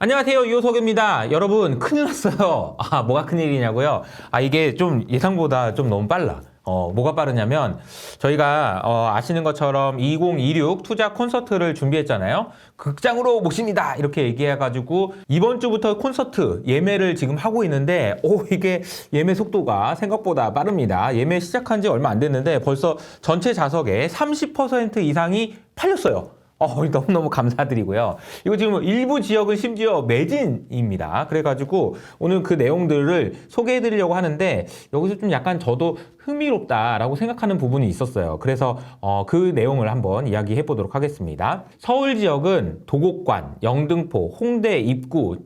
안녕하세요 유호석입니다. 여러분 큰일 났어요. 아 뭐가 큰일이냐고요? 아 이게 좀 예상보다 좀 너무 빨라. 어 뭐가 빠르냐면 저희가 어, 아시는 것처럼 2026 투자 콘서트를 준비했잖아요. 극장으로 모십니다. 이렇게 얘기해가지고 이번 주부터 콘서트 예매를 지금 하고 있는데 오 이게 예매 속도가 생각보다 빠릅니다. 예매 시작한 지 얼마 안 됐는데 벌써 전체 좌석의 30% 이상이 팔렸어요 어, 너무너무 감사드리고요. 이거 지금 일부 지역은 심지어 매진입니다. 그래가지고 오늘 그 내용들을 소개해 드리려고 하는데 여기서 좀 약간 저도 흥미롭다라고 생각하는 부분이 있었어요. 그래서 어, 그 내용을 한번 이야기해 보도록 하겠습니다. 서울 지역은 도곡관, 영등포, 홍대 입구,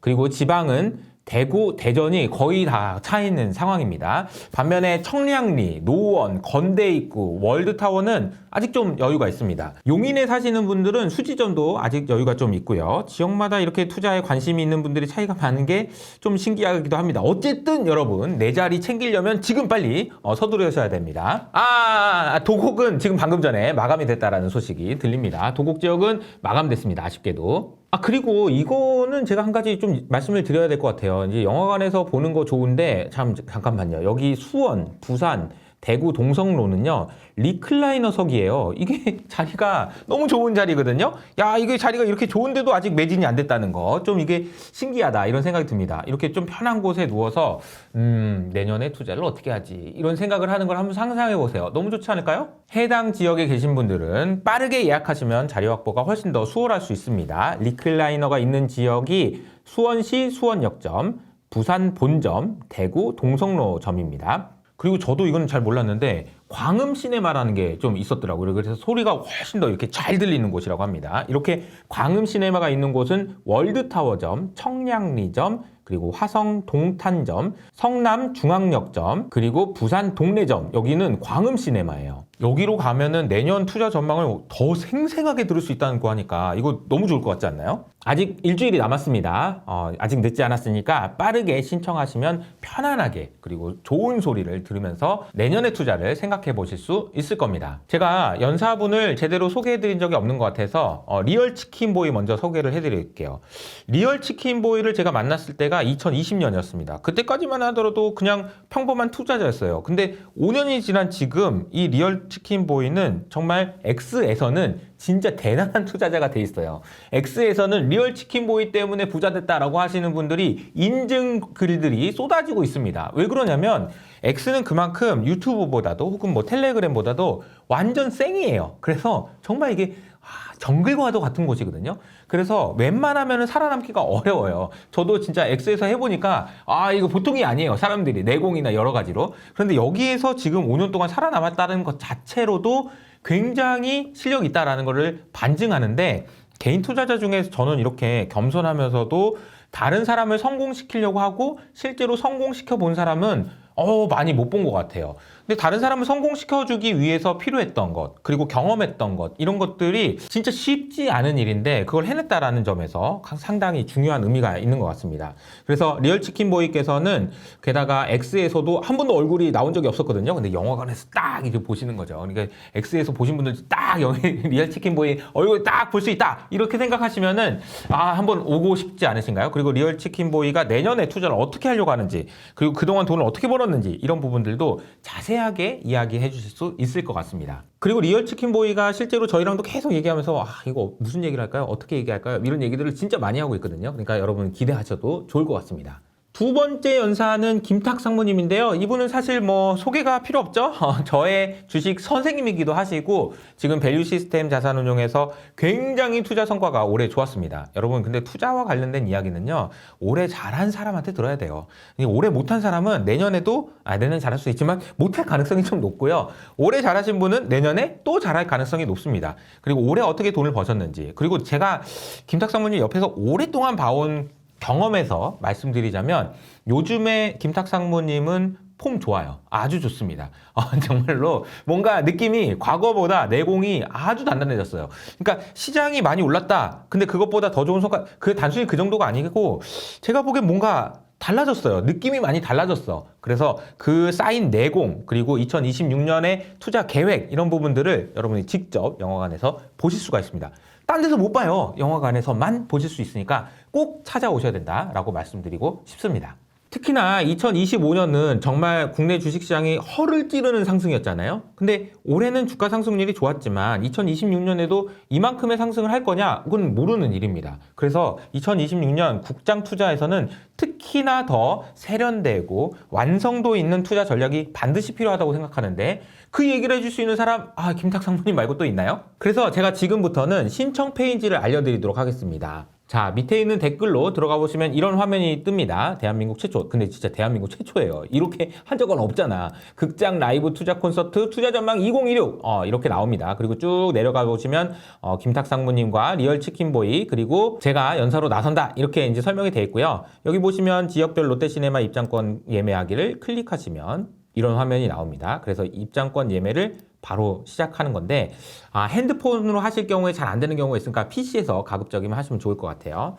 그리고 지방은 대구, 대전이 거의 다 차 있는 상황입니다. 반면에 청량리, 노원, 건대 입구, 월드타워는 아직 좀 여유가 있습니다. 용인에 사시는 분들은 수지점도 아직 여유가 좀 있고요. 지역마다 이렇게 투자에 관심이 있는 분들이 차이가 많은 게 좀 신기하기도 합니다. 어쨌든 여러분 내 자리 챙기려면 지금 빨리 어, 서두르셔야 됩니다. 아 도곡은 지금 방금 전에 마감이 됐다라는 소식이 들립니다. 도곡 지역은 마감됐습니다. 아쉽게도. 아 그리고 이거는 제가 한 가지 좀 말씀을 드려야 될 것 같아요. 이제 영화관에서 보는 거 좋은데 참 잠깐만요. 여기 수원, 부산, 대구 동성로는요 리클라이너석이에요. 이게 자리가 너무 좋은 자리거든요. 야 이게 자리가 이렇게 좋은데도 아직 매진이 안 됐다는 거 좀 이게 신기하다 이런 생각이 듭니다. 이렇게 좀 편한 곳에 누워서 음 내년에 투자를 어떻게 하지 이런 생각을 하는 걸 한번 상상해 보세요. 너무 좋지 않을까요? 해당 지역에 계신 분들은 빠르게 예약하시면 자리 확보가 훨씬 더 수월할 수 있습니다. 리클라이너가 있는 지역이 수원시 수원역점, 부산 본점, 대구 동성로점입니다. 그리고 저도 이건 잘 몰랐는데 광음 시네마라는 게 좀 있었더라고요. 그래서 소리가 훨씬 더 이렇게 잘 들리는 곳이라고 합니다. 이렇게 광음 시네마가 있는 곳은 월드타워점, 청량리점, 그리고 화성 동탄점, 성남 중앙역점, 그리고 부산 동래점. 여기는 광음 시네마예요. 여기로 가면은 내년 투자 전망을 더 생생하게 들을 수 있다는 거 하니까 이거 너무 좋을 것 같지 않나요? 아직 일주일이 남았습니다. 어, 아직 늦지 않았으니까 빠르게 신청하시면 편안하게 그리고 좋은 소리를 들으면서 내년의 투자를 생각해 보실 수 있을 겁니다. 제가 연사분을 제대로 소개해 드린 적이 없는 것 같아서 어, 리얼 치킨보이 먼저 소개를 해 드릴게요. 리얼 치킨보이를 제가 만났을 때가 2020년이었습니다. 그때까지만 하더라도 그냥 평범한 투자자였어요. 근데 5년이 지난 지금 이 리얼 치킨 보이는 정말 X에서는 진짜 대단한 투자자가 돼 있어요. X에서는 리얼 치킨 보이 때문에 부자 됐다라고 하시는 분들이 인증 글들이 쏟아지고 있습니다. 왜 그러냐면 X는 그만큼 유튜브보다도 혹은 뭐 텔레그램보다도 완전 쌩이에요. 그래서 정말 이게 아, 정글과도 같은 곳이거든요. 그래서 웬만하면 살아남기가 어려워요. 저도 진짜 X에서 해보니까 아 이거 보통이 아니에요. 사람들이 내공이나 여러 가지로. 그런데 여기에서 지금 5년 동안 살아남았다는 것 자체로도 굉장히 실력이 있다라는 것을 반증하는데 개인 투자자 중에서 저는 이렇게 겸손하면서도 다른 사람을 성공시키려고 하고 실제로 성공시켜 본 사람은 어 많이 못 본 것 같아요. 근데 다른 사람을 성공시켜주기 위해서 필요했던 것 그리고 경험했던 것 이런 것들이 진짜 쉽지 않은 일인데 그걸 해냈다라는 점에서 상당히 중요한 의미가 있는 것 같습니다. 그래서 리얼치킨보이께서는 게다가 X에서도 한 번도 얼굴이 나온 적이 없었거든요. 근데 영화관에서 딱 이렇게 보시는 거죠. 그러니까 X에서 보신 분들 딱 리얼치킨보이 얼굴 딱 볼 수 있다 이렇게 생각하시면은 아 한번 오고 싶지 않으신가요? 그리고 리얼치킨보이가 내년에 투자를 어떻게 하려고 하는지 그리고 그동안 돈을 어떻게 벌었는지 이런 부분들도 자세 하게 이야기해 주실 수 있을 것 같습니다. 그리고 리얼 치킨보이가 실제로 저희랑도 계속 얘기하면서 아 이거 무슨 얘기를 할까요? 어떻게 얘기할까요? 이런 얘기들을 진짜 많이 하고 있거든요. 그러니까 여러분 기대하셔도 좋을 것 같습니다. 두 번째 연사는 김탁 상무님인데요. 이분은 사실 뭐 소개가 필요 없죠. 어, 저의 주식 선생님이기도 하시고 지금 밸류 시스템 자산운용에서 굉장히 투자 성과가 올해 좋았습니다. 여러분 근데 투자와 관련된 이야기는요. 올해 잘한 사람한테 들어야 돼요. 올해 못한 사람은 내년에도 아 내년 잘할 수 있지만 못할 가능성이 좀 높고요. 올해 잘하신 분은 내년에 또 잘할 가능성이 높습니다. 그리고 올해 어떻게 돈을 버셨는지 그리고 제가 김탁 상무님 옆에서 오랫동안 봐온 경험에서 말씀드리자면 요즘에 김탁 상무님은 폼 좋아요. 아주 좋습니다. 어, 정말로 뭔가 느낌이 과거보다 내공이 아주 단단해졌어요. 그러니까 시장이 많이 올랐다. 근데 그것보다 더 좋은 성과, 그 단순히 그 정도가 아니고 제가 보기엔 뭔가 달라졌어요. 느낌이 많이 달라졌어. 그래서 그 쌓인 내공, 그리고 2026년의 투자 계획, 이런 부분들을 여러분이 직접 영화관에서 보실 수가 있습니다. 딴 데서 못 봐요. 영화관에서만 보실 수 있으니까 꼭 찾아오셔야 된다라고 말씀드리고 싶습니다. 특히나 2025년은 정말 국내 주식시장이 허를 찌르는 상승이었잖아요. 근데 올해는 주가 상승률이 좋았지만 2026년에도 이만큼의 상승을 할 거냐? 그건 모르는 일입니다. 그래서 2026년 국장 투자에서는 특히나 더 세련되고 완성도 있는 투자 전략이 반드시 필요하다고 생각하는데 그 얘기를 해줄 수 있는 사람, 아, 김탁 상무님 말고 또 있나요? 그래서 제가 지금부터는 신청 페이지를 알려드리도록 하겠습니다. 자, 밑에 있는 댓글로 들어가 보시면 이런 화면이 뜹니다. 대한민국 최초. 근데 진짜 대한민국 최초예요. 이렇게 한 적은 없잖아. 극장 라이브 투자 콘서트 투자 전망 2016. 어, 이렇게 나옵니다. 그리고 쭉 내려가 보시면 어, 김탁 상무님과 리얼 치킨보이 그리고 제가 연사로 나선다. 이렇게 이제 설명이 되어 있고요. 여기 보시면 지역별 롯데시네마 입장권 예매하기를 클릭하시면 이런 화면이 나옵니다. 그래서 입장권 예매를 바로 시작하는 건데 아, 핸드폰으로 하실 경우에 잘 안 되는 경우가 있으니까 PC에서 가급적이면 하시면 좋을 것 같아요.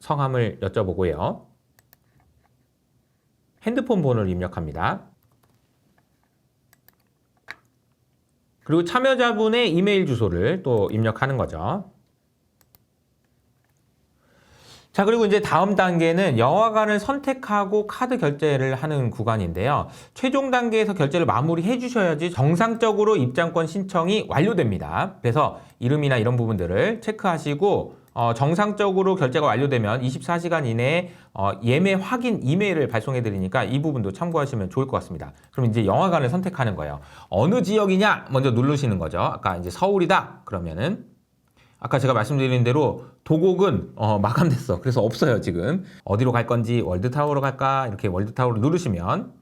성함을 여쭤보고요. 핸드폰 번호를 입력합니다. 그리고 참여자분의 이메일 주소를 또 입력하는 거죠. 자, 그리고 이제 다음 단계는 영화관을 선택하고 카드 결제를 하는 구간인데요. 최종 단계에서 결제를 마무리해 주셔야지 정상적으로 입장권 신청이 완료됩니다. 그래서 이름이나 이런 부분들을 체크하시고 어, 정상적으로 결제가 완료되면 24시간 이내에 어, 예매 확인 이메일을 발송해 드리니까 이 부분도 참고하시면 좋을 것 같습니다. 그럼 이제 영화관을 선택하는 거예요. 어느 지역이냐 먼저 누르시는 거죠. 아까 이제 서울이다 그러면은 아까 제가 말씀드린 대로 도곡은 어, 마감됐어. 그래서 없어요 지금. 어디로 갈 건지 월드타워로 갈까 이렇게 월드타워를 누르시면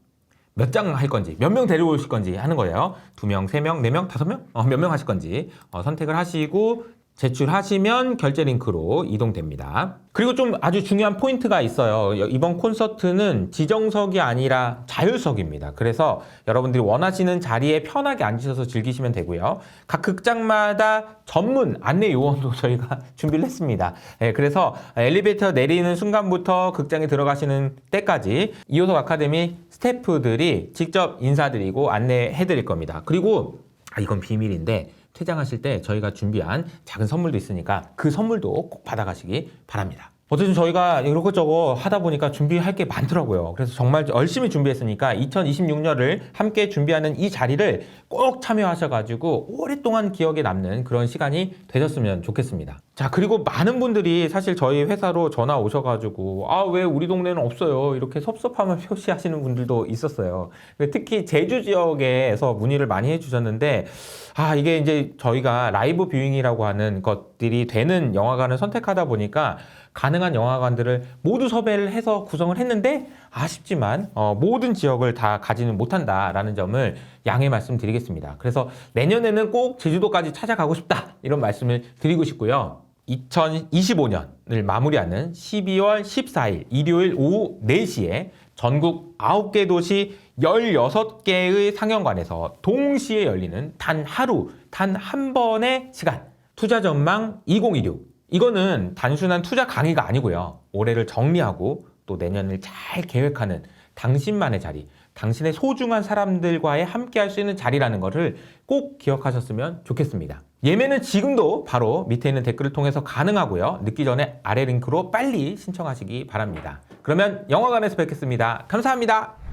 몇 장 할 건지 몇 명 데려오실 건지 하는 거예요. 두 명, 세 명, 네 명, 다섯 명, 어, 몇 명 하실 건지 어, 선택을 하시고 제출하시면 결제 링크로 이동됩니다. 그리고 좀 아주 중요한 포인트가 있어요. 이번 콘서트는 지정석이 아니라 자율석입니다. 그래서 여러분들이 원하시는 자리에 편하게 앉으셔서 즐기시면 되고요. 각 극장마다 전문 안내 요원도 저희가 준비를 했습니다. 예, 그래서 엘리베이터 내리는 순간부터 극장에 들어가시는 때까지 이호석 아카데미 스태프들이 직접 인사드리고 안내해 드릴 겁니다. 그리고 아, 이건 비밀인데 퇴장하실 때 저희가 준비한 작은 선물도 있으니까 그 선물도 꼭 받아가시기 바랍니다. 어쨌든 저희가 이것저것 하다 보니까 준비할 게 많더라고요. 그래서 정말 열심히 준비했으니까 2026년을 함께 준비하는 이 자리를 꼭 참여하셔가지고 오랫동안 기억에 남는 그런 시간이 되셨으면 좋겠습니다. 자, 그리고 많은 분들이 사실 저희 회사로 전화 오셔가지고 아, 왜 우리 동네는 없어요? 이렇게 섭섭함을 표시하시는 분들도 있었어요. 특히 제주 지역에서 문의를 많이 해주셨는데 아, 이게 이제 저희가 라이브 뷰잉이라고 하는 것들이 되는 영화관을 선택하다 보니까 가능한 영화관들을 모두 섭외를 해서 구성을 했는데 아쉽지만 어, 모든 지역을 다 가지는 못한다라는 점을 양해 말씀드리겠습니다. 그래서 내년에는 꼭 제주도까지 찾아가고 싶다 이런 말씀을 드리고 싶고요. 2025년을 마무리하는 12월 14일 일요일 오후 4시에 전국 9개 도시 16개의 상영관에서 동시에 열리는 단 하루, 단 한 번의 시간. 투자 전망 2026. 이거는 단순한 투자 강의가 아니고요. 올해를 정리하고 또 내년을 잘 계획하는 당신만의 자리, 당신의 소중한 사람들과의 함께 할 수 있는 자리라는 것을 꼭 기억하셨으면 좋겠습니다. 예매는 지금도 바로 밑에 있는 댓글을 통해서 가능하고요. 늦기 전에 아래 링크로 빨리 신청하시기 바랍니다. 그러면 영화관에서 뵙겠습니다. 감사합니다.